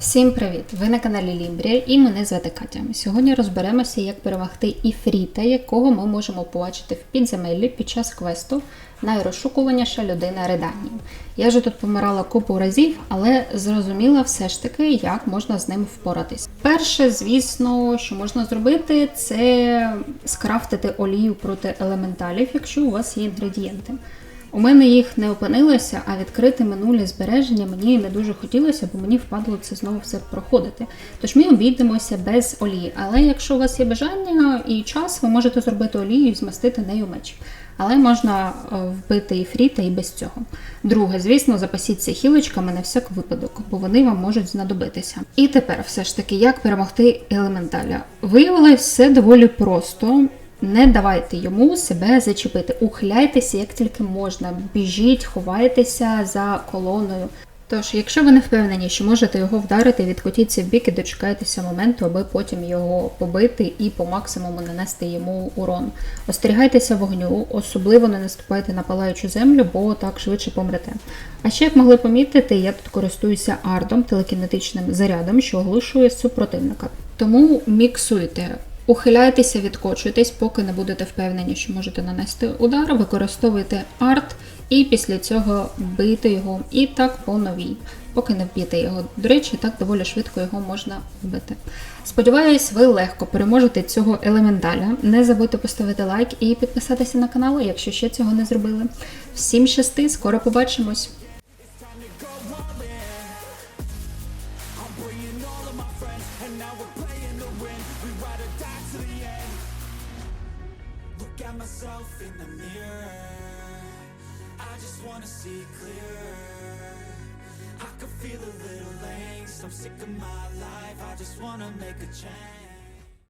Всім привіт! Ви на каналі Лімбрія і мене звати Катя. Сьогодні розберемося, як перемогти Іфріта, якого ми можемо побачити в підземеллі під час квесту найрозшукуваніша людина Реданії. Я вже тут помирала купу разів, але зрозуміла все ж таки, як можна з ним впоратись. Перше, звісно, що можна зробити, це скрафтити олію проти елементалів, якщо у вас є інгредієнти. У мене їх не опинилося, а відкрити минулі збереження мені не дуже хотілося, бо мені впадло це знову все проходити. Тож ми обійдемося без олії. Але якщо у вас є бажання і час, ви можете зробити олію і змастити нею меч. Але можна е, вбити і фріта і без цього. Друге, звісно, запасіться хілочками на всяк випадок, бо вони вам можуть знадобитися. І тепер, все ж таки, як перемогти елементаля? Виявилось все доволі просто. Не давайте йому себе зачепити. Ухиляйтеся як тільки можна. Біжіть, ховайтеся за колоною. Тож, якщо ви не впевнені, що можете його вдарити, відкотіться в бік і дочекайтеся моменту, аби потім його побити і по максимуму нанести йому урон. Остерігайтеся вогню, особливо не наступайте на палаючу землю, бо так швидше помрете. А ще, як могли помітити, я тут користуюся ардом, телекінетичним зарядом, що оглушує супротивника. Тому міксуйте. Ухиляйтеся, відкочуйтесь, поки не будете впевнені, що можете нанести удар, використовуйте арт і після цього бийте його і так по новій, поки не вб'єте його. До речі, так доволі швидко його можна вбити. Сподіваюсь, ви легко переможете цього елементаля. Не забудьте поставити лайк і підписатися на канал, якщо ще цього не зробили. Всім щасти, скоро побачимось! Bringing all of my friends And now we're playing the wind. We ride or die to the end. Look at myself in the mirror. I just wanna see clearer I can feel a little angst. I'm sick of my life. I just wanna make a change.